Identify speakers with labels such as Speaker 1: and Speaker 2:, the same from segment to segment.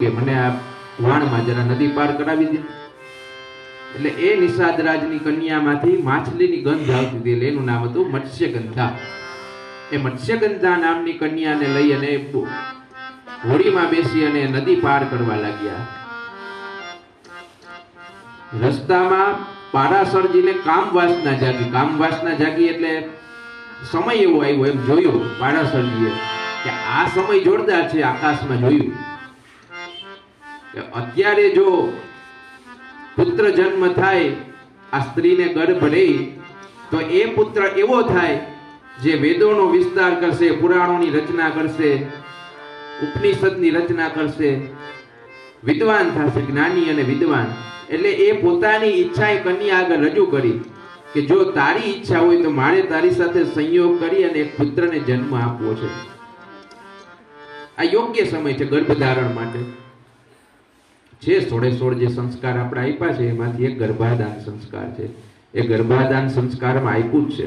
Speaker 1: મને આ વાણમાં જરા નદી પાર કરાવી દે. એટલે એ નિષાદ રાજની કન્યામાંથી માછલીની ગંધ આવતી હતી, એટલે એનું નામ હતું મત્સ્યગંધા. એ મત્સ્યગંધા નામની કન્યાને લઈ અને હોડીમાં બેસી અને નદી પાર કરવા લાગ્યા. રસ્તામાં પારાસરજીને કામ વાસના જાગી. કામ વાસના જાગી એટલે સમય એવો આવ્યો, એમ જોયું પારાસરજીએ, કે આ સમય જોરદાર છે આકાશમાં જોયું. અત્યારે જો પુત્ર જન્મ થાય, આ સ્ત્રીને ગર્ભ લે, તો એ પુત્ર એવો થાય જે વેદોનો વિસ્તાર કરશે, પુરાણોની રચના કરશે, ઉપનિષદની રચના કરશે. વિદ્વાન થશે, જ્ઞાની અને વિદ્વાન. એટલે એ પોતાની ઈચ્છા એ કન્યા આગળ રજૂ કરી કે જો તારી ઈચ્છા હોય તો મારે તારી સાથે સંયોગ કરી અને એક પુત્રને જન્મ આપવો છે. આ યોગ્ય સમય છે ગર્ભધારણ માટે. છે સોળે સોળ જે સંસ્કાર આપણે આપ્યા છે, એમાંથી એક ગર્ભાદાન સંસ્કાર છે. એ ગર્ભાદાન સંસ્કારમાં આપ્યું જ છે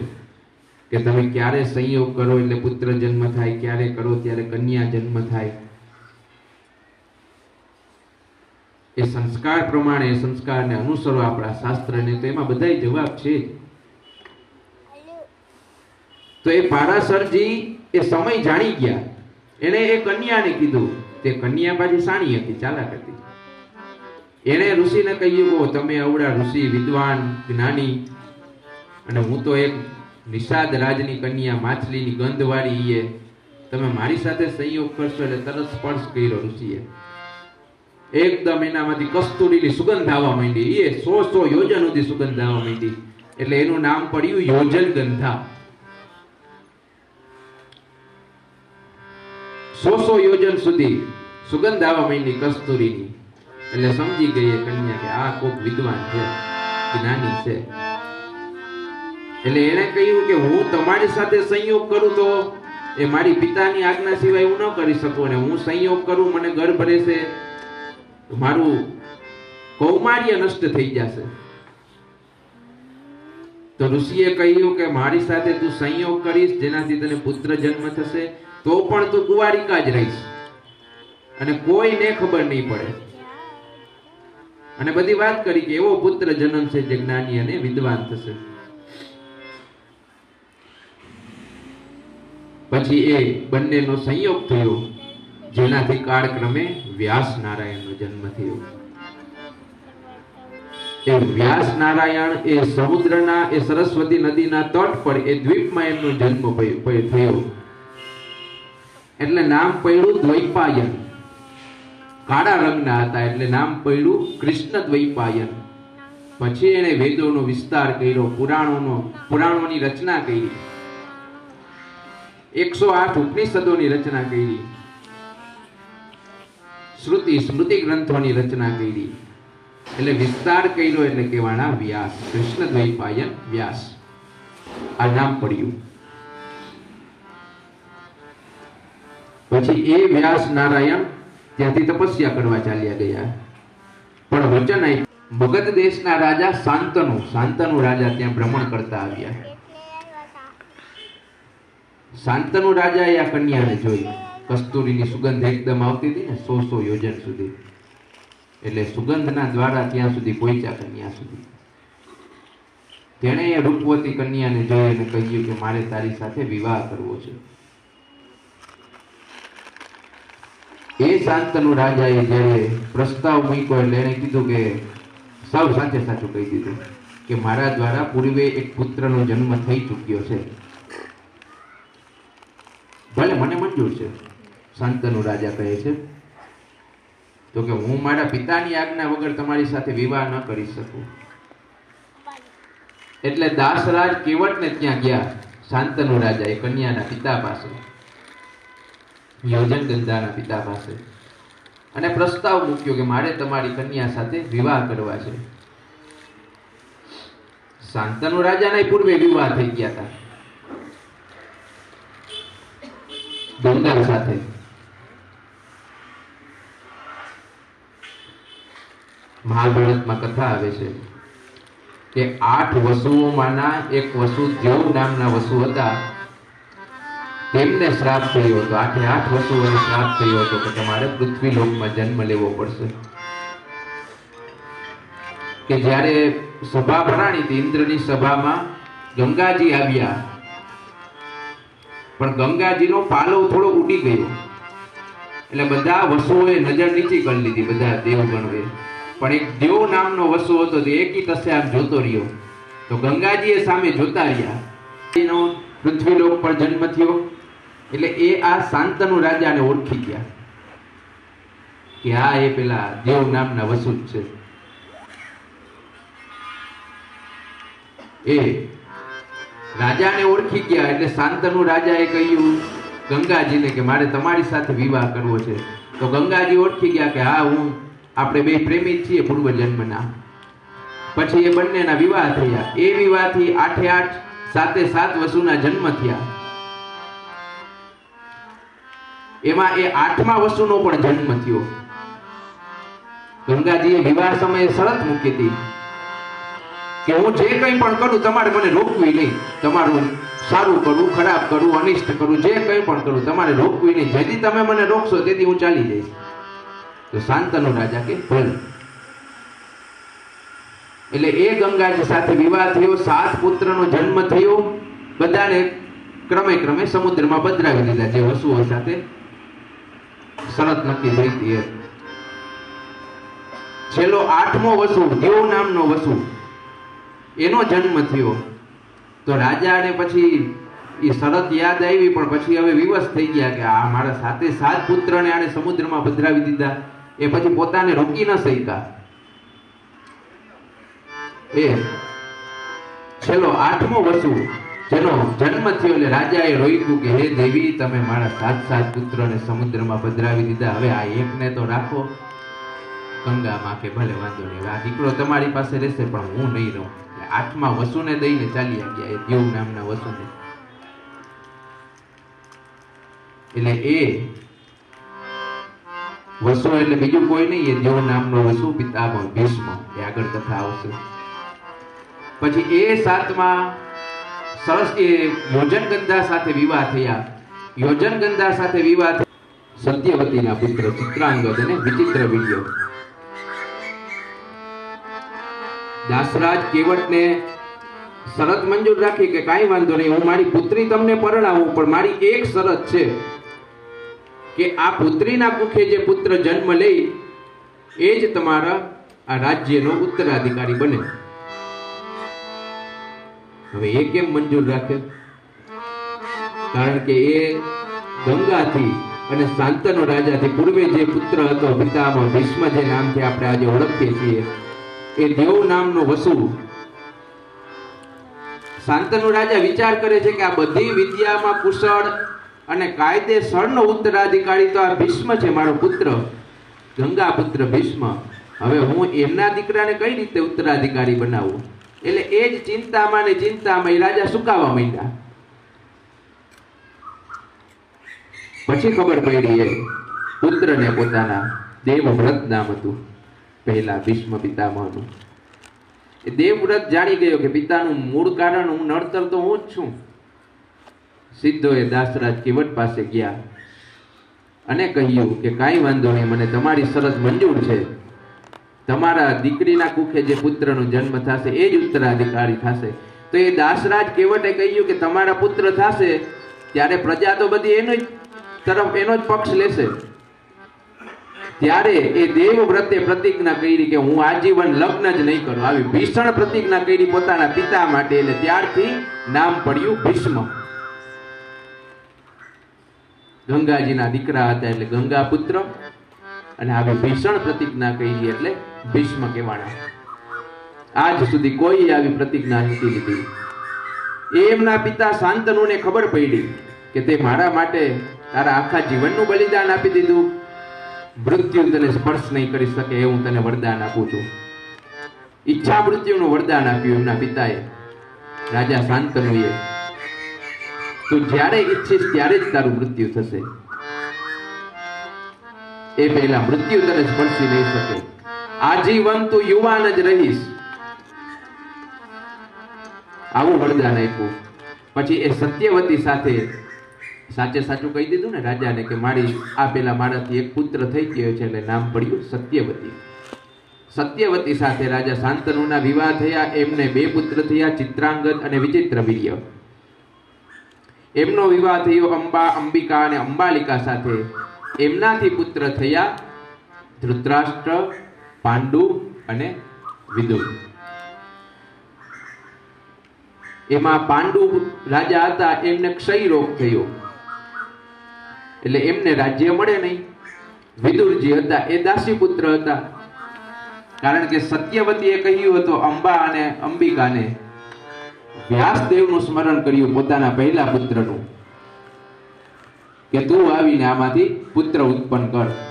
Speaker 1: કે તમે ક્યારે સંયોગ કરો એટલે પુત્ર જન્મ થાય, ક્યારે કરો ત્યારે કન્યા જન્મ થાય. એ સંસ્કાર પ્રમાણે, એ સંસ્કારને અનુસરો આપણા શાસ્ત્રને, તો એમાં બધાય જવાબ છે તો એ પારાસરજી એ સમય જાણી ગયા. એને એ કન્યાને કીધું. તે કન્યા પાછી સાણી હતી, ચાલાક હતી. એણે ઋષિને કહ્યું કહો તમે અવડા ઋષિ, વિદ્વાન, જ્ઞાની. અને હું તો એક નિષાદ રાજની કન્યા, માછલીની ગંધવાળી એ તમે મારી સાથે સંયોગ કરશો એટલે તરત સ્પર્શ કર્યો ઋષિએ. એકદમ એનામાંથી કસ્તુરીની સુગંધ આવવા માંડી. એ સો સો યોજન સુધી સુગંધ આવવા માંડી. એટલે એનું નામ પડ્યું યોજન ગંધા. સો સો યોજન સુધી સુગંધ આવવા માંડી કસ્તુરીની. એટલે સમજી ગઈ કન્યા કે આ કોક વિદ્વાન છે, જ્ઞાની છે. એટલે એણે કહ્યું કે હું તમારી સાથે સંયોગ કરું તો એ મારી પિતાની આજ્ઞા સિવાય હું ન કરી શકું અને હું સંયોગ કરું, મને ગર્ભ રહેશે છે મારું કૌમાર્ય નષ્ટ થઈ જશે. તો ઋષિએ કહ્યું કે મારી સાથે તું સંયોગ કરીશ, જેનાથી તને પુત્ર જન્મ થશે, તો પણ તું કુવારિકા જ રહીશ. અને કોઈને ખબર નહીં પડે. અને બધી વાત કરી કે એવો પુત્ર જન્મશે જે જ્ઞાની અને વિદ્વાન થશે. પછી એ બંનેનો સંયોગ થયો, જેનાથી કાળક્રમે વ્યાસ નારાયણનો જન્મ થયો. એ વ્યાસ નારાયણ એ સમુદ્રના, એ સરસ્વતી નદીના તટ પર એ દ્વીપમાં એમનો જન્મ થયો. એટલે નામ પડ્યું દ્વૈપાયન. કાળા રંગના હતા એટલે નામ પડ્યું કૃષ્ણ દ્વૈપાયન પછી એણે વેદોનો વિસ્તાર કર્યો, પુરાણોનો, પુરાણોની રચના કરી. એકસો આઠ ઉપનિષદોની રચના કરી. શ્રુતિ સ્મૃતિ ગ્રંથોની રચના કરી. એટલે વિસ્તાર કર્યો એટલે કહેવાના વ્યાસ કૃષ્ણ દ્વૈપાયન વ્યાસ. આ નામ પડ્યું. પછી એ વ્યાસ નારાયણ ત્યાંથી તપસ્યા કરવા ચાલ્યા ગયા. પણ વચન મગધ દેશના રાજા શાંતનુ શાંતનુ રાજા ત્યાં ભ્રમણ કરતા આવ્યા. શાંતનુ રાજાએ આ કન્યાને જોઈ. કસ્તુરીની સુગંધ એકદમ આવતી હતી ને સો સો યોજન સુધી. એટલે સુગંધના દ્વારા ત્યાં સુધી પહોંચ્યા કન્યા સુધી. તેણે એ રૂપવતી કન્યાને જોઈ અને કહ્યું કે મારે તારી સાથે વિવાહ કરવો છે. એ શાંતનુ રાજાએ જ્યારે પ્રસ્તાવ મૂક્યો એટલે એને કીધું કે સાવ સાચે સાચું કહી દીધું કે મારા દ્વારા પૂર્વે એક પુત્રનો જન્મ થઈ ચૂક્યો છે. ભલે મને મંજૂર છે, શાંતનુ રાજા કહે છે, તો કે હું મારા પિતાની આજ્ઞા વગર તમારી સાથે વિવાહ ન કરી શકું. એટલે દાસરાજ કેવટને ત્યાં ગયા, શાંતનુ રાજા એ કન્યાના પિતા પાસે. યોજન ગંધાના પિતા પાસે. અને પ્રસ્તાવ મૂક્યો કે મારે તમારી કન્યા સાથે વિવાહ કરવા છે. શાંતનુ રાજાના પૂર્વે વિવાહ થઈ ગયા હતા. ગંગા સાથે. મહાભારતમાં કથા આવે છે કે આઠ વસુઓમાંના એક વસુ દેવ નામના વસુ હતા. તેમને શ્રાપ થયો હતો. આઠે આઠ વસુઓને શ્રાપ થયો હતો કે તમારે પૃથ્વી લોકમાં જન્મ લેવો પડશે. કે જ્યારે સભા ભરાણી હતી, ઇન્દ્રની સભામાં ગંગાજી આવ્યા. પણ ગંગાજીનો પાલો થોડો ઉડી ગયો. એટલે બધા વસુઓએ નજર નીચી કરી લીધી, બધા દેવગણોએ. પણ એક દેવ નામનો વસુ હતો, તે એકી તસે આમ જોતો રહ્યો. તો ગંગાજીએ સામે જોતા રહ્યા. પૃથ્વીલોક પર જન્મ થયો. એટલે એ આ શાંતનુ રાજાને ઓળખી ગયા કે આ એ પેલા દેવ નામના વસુ છે. એ રાજાને ઓળખી ગયા એટલે શાંતનુ રાજાએ કહ્યું ગંગાજીને કે મારે તમારી સાથે વિવાહ કરવો છે. તો ગંગાજી ઓળખી ગયા કે હા, હું, આપણે બે પ્રેમી છીએ પૂર્વ જન્મના પછી એ બંનેના વિવાહ થયા. એ વિવાહથી આઠે આઠ, સાતે સાત વસુના જન્મ થયા. એમાં એ આઠમા વસુનો પણ જન્મ થયો. ગંગાજીએ વિવાહ સમયે શરત મૂકી હતી કે હું જે કંઈ પણ કરું તમારે મને રોકવી નહીં. તમારું સારું કરવું ખરાબ કરવું અનિષ્ટ કરવું જે કંઈ પણ કરું તમારે રોકવી નહીં. જેથી તમે મને રોકશો તેથી હું ચાલી જઈશ. તો શાંતનુ રાજા કે, ભલે. એટલે એ ગંગાજી સાથે વિવાહ થયો, સાત પુત્રનો જન્મ થયો. બધાને ક્રમે ક્રમે સમુદ્રમાં પધરાવી દીધા. જે વસુઓ સાથે શરત નક્કી થઈ હતી છેલ્લો આઠમો વસુ, દેવ નામનો વસુ. એનો જન્મ થયો. તો રાજાને પછી એ શરત યાદ આવી, પણ પછી હવે વિવશ થઈ ગયા કે આ મારા સાથે સાત પુત્રને આને સમુદ્રમાં પધરાવી દીધા. એ પછી પોતાને રોકી ન શક્યા. એ. છેલ્લો આઠમો વસુ. જેનો જન્મ થયો એટલે રાજાએ રોયું કે હે દેવી, તમે મારા સાત સાત પુત્રોને સમુદ્રમાં પધરાવી દીધા. હવે આ એકને તો રાખો. ગંગામાં કે, ભલે, વાંધો નહીં. આ દીકરો તમારી પાસે રહેશે, પણ હું નહીં રહું. આઠમા વસુને દઈને ચાલી ગયા, એ દેવ નામના વસુને. એટલે એ વસુ એટલે બીજું કોઈ નહીં, એ દેવ નામનો વસુ, પિતામહ ભીષ્મ. એ આગળ કથા આવશે. પછી એ સાતમાં સરસ એ યોજન ગંધા સાથે વિવાહ થયા. યોજન ગંધા સાથે વિવાહ સત્યવતીના પુત્ર ચિત્રાંગદ અને વિચિત્ર વીડિયો. દાસરાજ કેવટને શરત મંજૂર રાખી કે કાંઈ વાંધો નહીં, હું મારી પુત્રી તમને પરણાવું, પણ મારી એક શરત છે કે આ પુત્રીના કુખે જે પુત્ર જન્મ લે, એ જ તમારા આ રાજ્યનો ઉત્તરાધિકારી બને. હવે એ કેમ મંજૂર રાખે? કારણ કે એ ગંગાથી અને શાંતનો રાજાથી પૂર્વે જે પુત્ર હતો પિતામાં ભીષ્મ જે નામથી આપણે આજે ઓળખીએ છીએ, એ દેવ નામનો વસુ. શાંતનુ રાજા વિચાર કરે છે કે આ બધી વિદ્યામાં કુશળ અને કાયદેસરનો ઉત્તરાધિકારી તો આ ભીષ્મ છે, મારો પુત્ર, ગંગા પુત્ર ભીષ્મ. હવે હું એમના દીકરાને કઈ રીતે ઉત્તરાધિકારી બનાવું? એટલે એ જ ચિંતામાં ને ચિંતામાં એ રાજા સુકાવા માંડ્યા. પછી ખબર પડી એ પુત્રને પોતાના દેવવ્રત નામ હતું, પહેલા ભીષ્મ પિતામહનું. એ દેવવ્રત જાણી ગયો કે પિતાનું મૂળ કારણ હું નડતર તો હું જ છું. સીધો એ દાસરાજ કેવટ પાસે ગયા અને કહ્યું કે કાંઈ વાંધો નહીં, મને તમારી શરત મંજૂર છે. તમારા દીકરીના કુખે જે પુત્રનો જન્મ થશે, એ જ ઉત્તરાધિકારી થશે. તો એ દાસરાજ કેવટે કહ્યું કે તમારા પુત્ર થશે, ત્યારે પ્રજા તો બધી એનો જ તરફ, એનો જ પક્ષ લેશે. ત્યારે એ દેવવ્રતે પ્રતિજ્ઞા કરી કે હું આજીવન લગ્ન જ નહીં કરું. આવી ભીષણ પ્રતિજ્ઞા કરી પોતાના પિતા માટે એટલે ત્યારથી નામ પડ્યું ભીષ્મ. ગંગાજીના દીકરા હતા એટલે ગંગા પુત્ર. અને આવી ભીષણ પ્રતિજ્ઞા કરી એટલે ભીષ્મ કહેવાના. આજ સુધી કોઈ આવી પ્રતિજ્ઞા નથી. લીધી એમના પિતા શાંતનુને ખબર પડી કે તે મારા માટે તારા આખા જીવનનું બલિદાન આપી દીધું. મૃત્યુ તને સ્પર્શ નહીં કરી શકે એ હું તને વરદાન આપું છું. ઈચ્છા મૃત્યુનું વરદાન આપ્યું એમના પિતાએ. રાજા શાંતનુએ તું જ્યારે ઈચ્છીશ ત્યારે જ તારું મૃત્યુ થશે. એ પહેલા મૃત્યુ તને સ્પર્શી નહીં શકે. આજીવન તું યુવાન જ રહીશ. આવું વરદાન આપ્યું. પછી એ સત્યવતી સાથે સાચે સાચું કહી દીધું ને રાજાને કે મારી આ પેલા મારાથી એક પુત્ર થઈ ગયો છે એટલે નામ પડ્યું સત્યવતી. સત્યવતી સાથે રાજા શાંતનુના વિવાહ થયા, એમને બે પુત્ર થયા, ચિત્રાંગદ અને વિચિત્ર વીર્ય એમનો વિવાહ થયો અંબા, અંબિકા અને અંબાલિકા સાથે. એમનાથી પુત્ર થયા ધૃતરાષ્ટ્ર પાંડુ અને વિદુર એમાં પાંડુ રાજા હતા, એમને ક્ષય રોગ થયો. એટલે એમને રાજ્ય મળે નહીં. વિદુરજી હતા, એ દાસી પુત્ર હતા. કારણ કે સત્યવતીએ કહ્યું હતું, અંબા અને અંબિકાને વ્યાસદેવનું સ્મરણ કર્યું પોતાના પહેલા પુત્રનું. કે તું આવીને આમાંથી પુત્ર ઉત્પન્ન કર.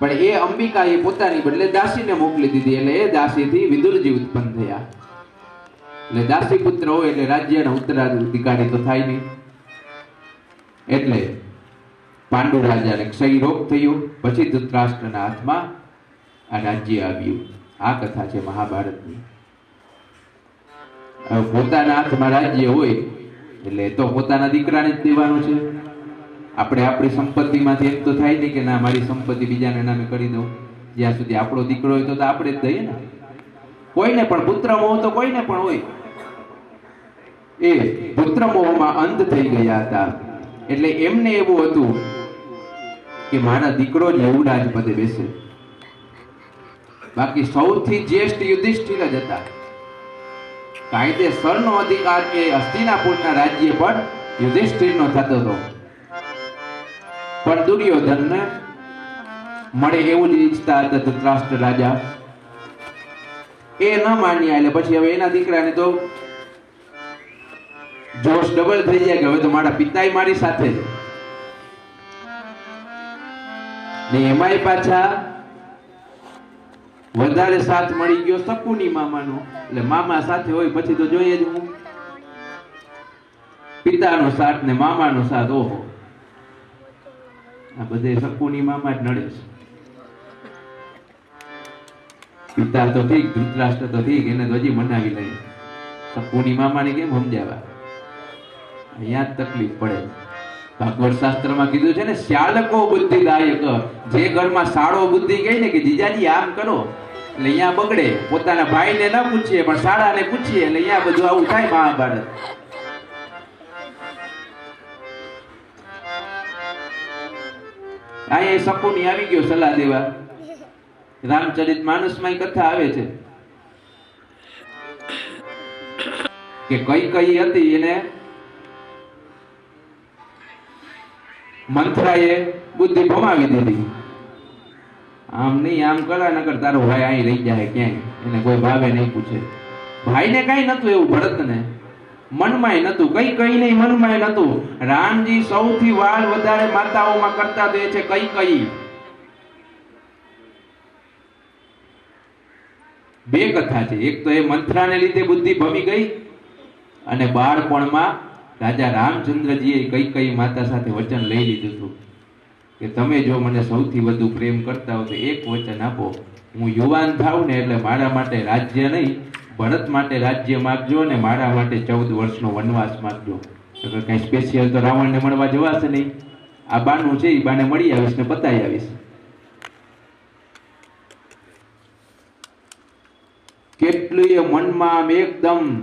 Speaker 1: પણ એ અંબિકા એ પોતાની બદલે દાસીને મોકલી દીધી એટલે એ દાસીથી વિદુરજી ઉત્પન્ન થયા. એટલે દાસી પુત્ર હોય એટલે રાજ્યના ઉત્તરાધિકારી તો થાય નહીં. એટલે પાંડુ રાજાને ક્ષય રોગ થયો, પછી ધૃતરાષ્ટ્રના હાથમાં આ રાજ્ય આવ્યું. આ કથા છે મહાભારતની. પોતાના હાથમાં રાજ્ય હોય એટલે તો પોતાના દીકરાને જ દેવાનું છે. આપણે આપણી સંપત્તિમાંથી એક તો થાય નહીં કે ના, મારી સંપત્તિ બીજાને નામે કરી દઉં. જ્યાં સુધી આપણો દીકરો હોય તો આપણે જ દઈએ ને. કોઈને પણ પુત્ર મોહ તો કોઈને પણ હોય. એ પુત્ર મોહમાં અંધ થઈ ગયા હતા. એટલે એમને એવું હતું કે મારા દીકરો જ રાજપદે બેસે. બાકી સૌથી જ્યેષ્ઠ યુધિષ્ઠિર જ હતા. કાયદેસરનો અધિકાર કે હસ્તિનાપુરના રાજ્ય પર યુધિષ્ઠિરનો થતો હતો. પણ દુર્યોધનને મળે એવું જ ઈચ્છતા હતા ધૃતરાષ્ટ્ર રાજા એ ન માન્યા, એટલે પછી હવે એના દીકરાને તો જોશ ડબલ થઈ જાય કે હવે તો મારા પિતાય મારી સાથે. ને એમાંય પાછા વધારે સાથ મળી ગયો શકુની મામાનો. એટલે મામા સાથે હોય, પછી તો જોઈએ જ હું. પિતાનો સાથ ને મામાનો સાથ, ઓહો. આ બધે શકુની મામા જ નડે છે. પિતા તો ઠીક, ધૃતરાષ્ટ્ર તો ઠીક, એને તો હજી મનાવી લઈએ. શકુની મામાને કેમ સમજાવા અહીંયા જ તકલીફ પડે. ભાગવત શાસ્ત્રમાં કીધું છે ને, શ્યાલકો બુદ્ધિદાયક. જે ઘરમાં સાળો બુદ્ધિ કહે ને કે, જીજાજી, આમ કરો. એટલે અહીંયા બગડે. પોતાના ભાઈને ન પૂછીએ, પણ શાળાને પૂછીએ, એટલે અહીંયા બધું આવું થાય મહાભારત. અહીંયા શકુની આવી ગયો સલાહ દેવા. રામચરિત માનસમાં કથા આવે છે. કે કઈ કઈ હતી એને મંથરાએ બુદ્ધિ ભમાવી દીધી. આમ નહીં, આમ કરા, નકર તારો ભાઈ અહીં રહી જાય ક્યાંય. એને કોઈ ભાવે નહીં પૂછે. ભાઈને કઈ નતું એવું, ભરતને. મનમાંય નતું કઈ કઈ નહીં મનમાંય નતું રામજી સૌથી વાળ વધારે માતાઓમાં કરતા તો છે કઈ કઈ. બે કથા છે. એક તો એ મંત્રાને લીધે બુદ્ધિ ભમી ગઈ અને બાળપણમાં રાજા રામચંદ્રજીએ કઈ કઈ માતા સાથે વચન લઈ લીધું હતું. કે તમે જો મને સૌથી વધુ પ્રેમ કરતા હો તો એક વચન આપો. હું યુવાન થાવ ને એટલે મારા માટે રાજ્ય નહીં ભરત માટે રાજ્ય માગજો ને મારા માટે ચૌદ વર્ષનો વનવાસ માગજો. તો કઈ સ્પેશિયલ તો રાવણને મળવા જવાશે નહીં. આ બાનું છે, એ બાને મળી આવીશ ને બતાવી આવીશ. કેટલું મનમાં આમ એકદમ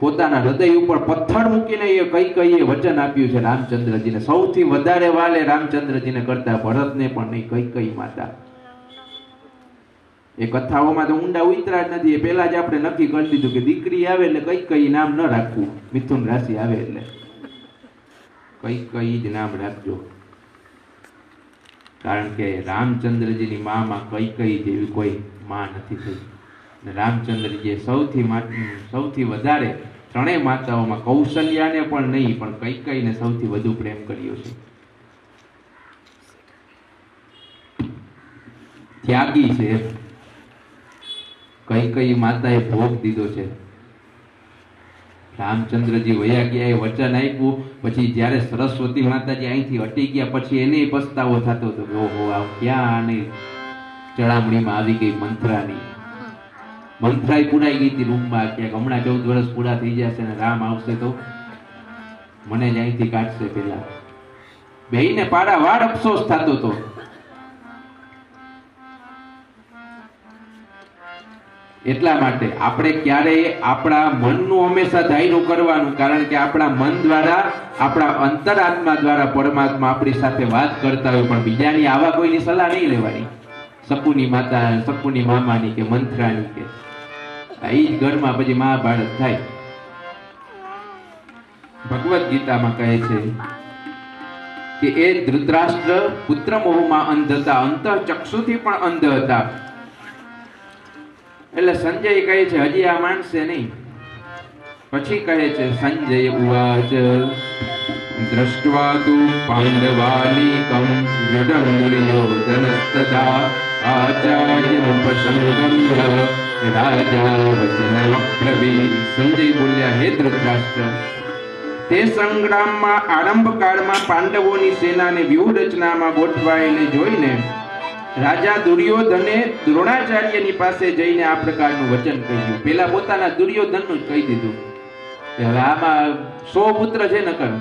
Speaker 1: પોતાના હૃદય ઉપર પથ્થર મૂકીને એ કઈ કઈ એ વચન આપ્યું છે રામચંદ્રજીને. સૌથી વધારે વાલે રામચંદ્રજીને કરતા ભરતને પણ નહીં, કઈ કઈ માતા. એ કથાઓમાં તો ઊંડા ઉતરા જ નથી. એ પહેલા જ આપણે નક્કી કરી દીધું કે દીકરી આવે એટલે કઈ કઈ નામ ન રાખવું. મિથુન રાશિ આવે એટલે. કઈ કઈ જ નામ રાખજો. કારણ કે રામચંદ્રજીની મામાં કઈ કઈ જેવી કોઈ માં નથી થઈ. ને રામચંદ્રજીએ સૌથી સૌથી વધારે ત્રણેય માતાઓમાં કૌશલ્યાને પણ નહીં, પણ કઈ કઈને સૌથી વધુ પ્રેમ કર્યો છે. ત્યાગી છે. કઈ માતાએ ભોગ દીધો છે? રામચંદ્રજી વયા ગયા, એ વચન આપ્યું. પછી જ્યારે સરસ્વતી માતાજી અહીંથી હટી ગયા, પછી એને પસ્તાવો થતો હતો ઓહો, આ ક્યાં આની ચડામણીમાં આવી ગઈ મંત્રાની મંત્રાય પુરાઈ ગઈ હતી રૂમમાં ક્યાંક હમણાં ચૌદ વર્ષ પૂરા થઈ જશે ને રામ આવશે તો મને જ અહીંથી કાઢશે પેલા બેયને પાડા વાડ અફસોસ થતો હતો. એટલા માટે આપણે ક્યારેય આપણા મનનું હંમેશા ધાયરું કરવાનું, કારણ કે આપણા મન દ્વારા, આપણા અંતરાત્મા દ્વારા પરમાત્મા આપણી સાથે વાત કરતા હોય, પણ બીજાની આવા કોઈની સલાહ નહીં લેવાની. સપુની માતા સપુની મામાની કે મંત્રાની કે. એ જ ઘરમાં પછી મહાભારત થાય. ભગવદ્ ગીતામાં કહે છે કે એ ધૃતરાષ્ટ્ર પુત્ર મોહમાં અંધ હતા, અંત ચક્ષુથી પણ અંધ હતા. એટલે સંજય કહે છે, હજી આ માનશે નહીં. પછી કહે છે, સંજય ઉવાચ દ્રષ્ટવા તુ પાંડવાનીકમ દૃઢં દુર્યોધનસ્તથા આચાર્યમુપસંગમ્ય રાજા વચન વક્રવી. સંજય બોલ્યા, હે ધૃતરાષ્ટ્ર, તે સંગ્રામમાં આરંભ કાળમાં પાંડવોની સેનાને વ્યૂહ રચનામાં ગોઠવાયેલી જોઈને રાજા દુર્યોધને દ્રોણાચાર્યની પાસે જઈને આ પ્રકારનું વચન કહ્યું. પેલા પોતાના દુર્યોધનનું જ કહી દીધું. કે હવે આમાં સો પુત્ર છે નકર.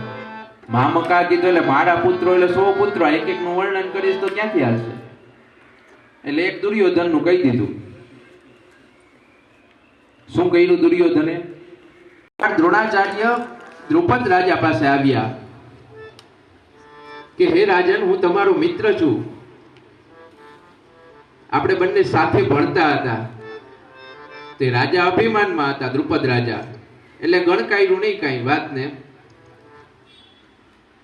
Speaker 1: મામકા કીધું એટલે મારા પુત્રો એટલે સો પુત્રો. એક એક નું વર્ણન કરીશ તો ક્યાંથી આવશે? એટલે એક દુર્યોધનનું કહી દીધું. શું કહ્યું દુર્યોધને? દ્રોણાચાર્ય દ્રુપદ રાજા પાસે આવ્યા. કે, હે રાજન, હું તમારો મિત્ર છું. આપણે બંને સાથે ભણતા હતા. તે રાજા અભિમાનમાં હતા, દ્રુપદ રાજા. એટલે ગણકાયરું નહીં કાંઈ વાતને.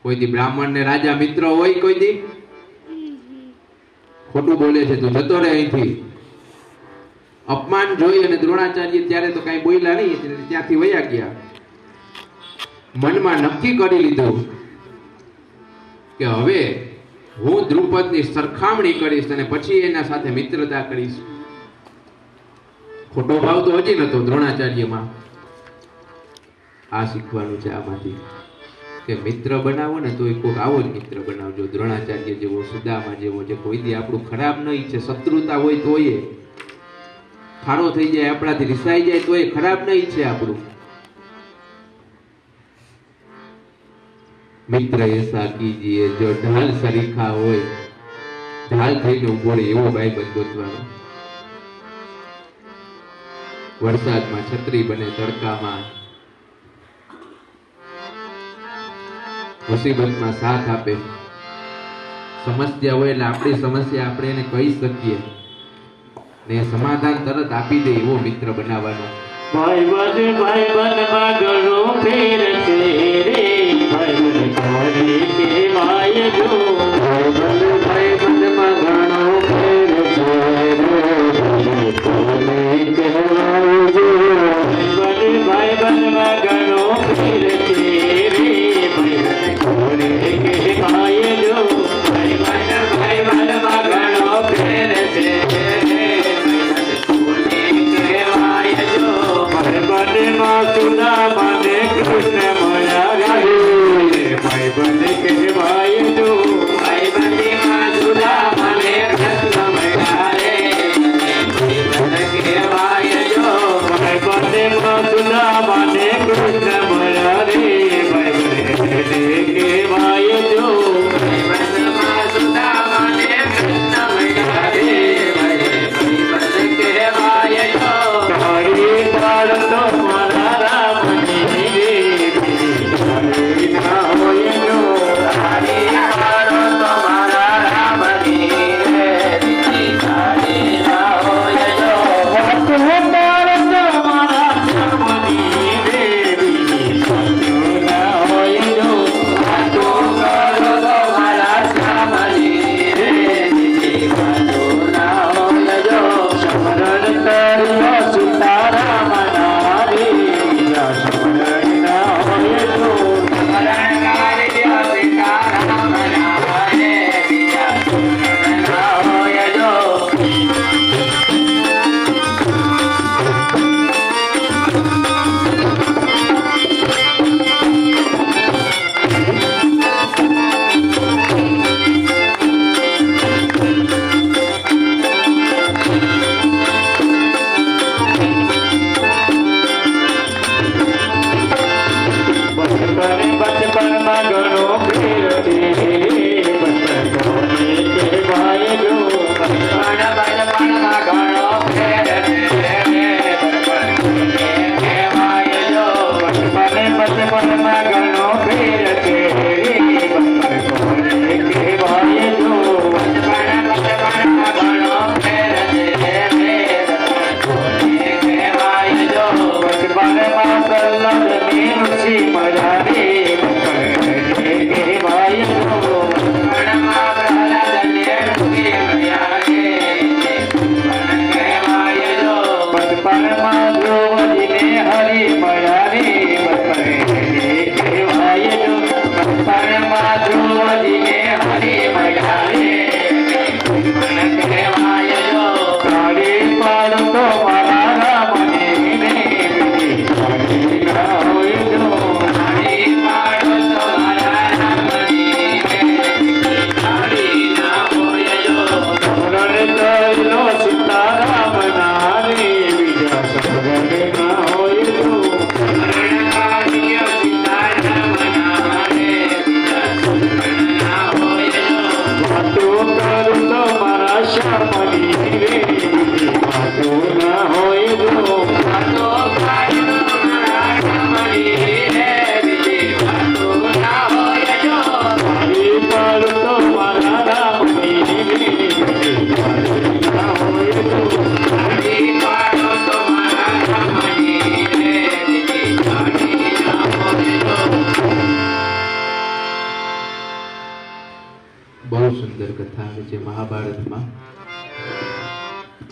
Speaker 1: કોઈ દી બ્રાહ્મણ ને રાજા મિત્ર હોય, કોઈ દી. ખોટું બોલે છે, તું જતો રહે અહીંથી. અપમાન જોઈ અને દ્રોણાચાર્ય ત્યારે તો કઈ બોલ્યા નહીં ત્યાંથી વયા ગયા. મનમાં નક્કી કરી લીધું કે હવે હું દ્રુપદની સરખામણી કરીશ અને પછી એના સાથે મિત્રતા કરીશ. ખોટો ભાવ તો હજી નતો દ્રોણાચાર્યમાં. આ શીખવાનું છે આમાંથી. કે મિત્ર બનાવો ને તો એ કોઈક આવો જ મિત્ર બનાવજો. દ્રોણાચાર્ય જેવો, સુદામા જેવો, જે કોઈ દી આપણું ખરાબ ન ઈચ્છે શત્રુતા હોય તો એ. ખારો થઈ જાય, આપણાથી રિસાઈ જાય તો એ ખરાબ ન ઈચ્છે આપણું. મિત્ર એસા કીજીએ જો ઢાલ સરીખા હોય, ઢાલ થઈને ઊભો રહે એવો ભાઈબંધ ગોતવાનો વરસાદમાં છત્રી બને તડકામાં. મુસીબતમાં સાથ આપે. સમસ્યા હોય એટલે આપણી સમસ્યા આપણે એને કહી શકીએ. ને સમાધાન તરત આપી દે એવો મિત્ર બનાવવાનો.
Speaker 2: ભાઈબંધમાં ઘણું ફેર છે
Speaker 3: वाय जो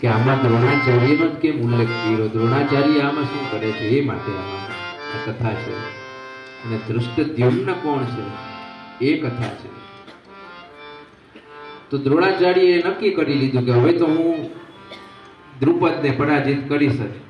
Speaker 3: કે આમાં દ્રોણાચાર્યનો જ કેમ ઉલ્લેખ કર્યો? દ્રોણાચાર્ય આમાં શું કરે છે? એ માટે આ કથા છે. અને ધૃષ્ટદ્યુમ્ન કોણ છે? એ કથા છે. તો દ્રોણાચાર્યએ નક્કી કરી લીધું કે હવે તો હું દ્રુપદને પરાજિત કરી શકું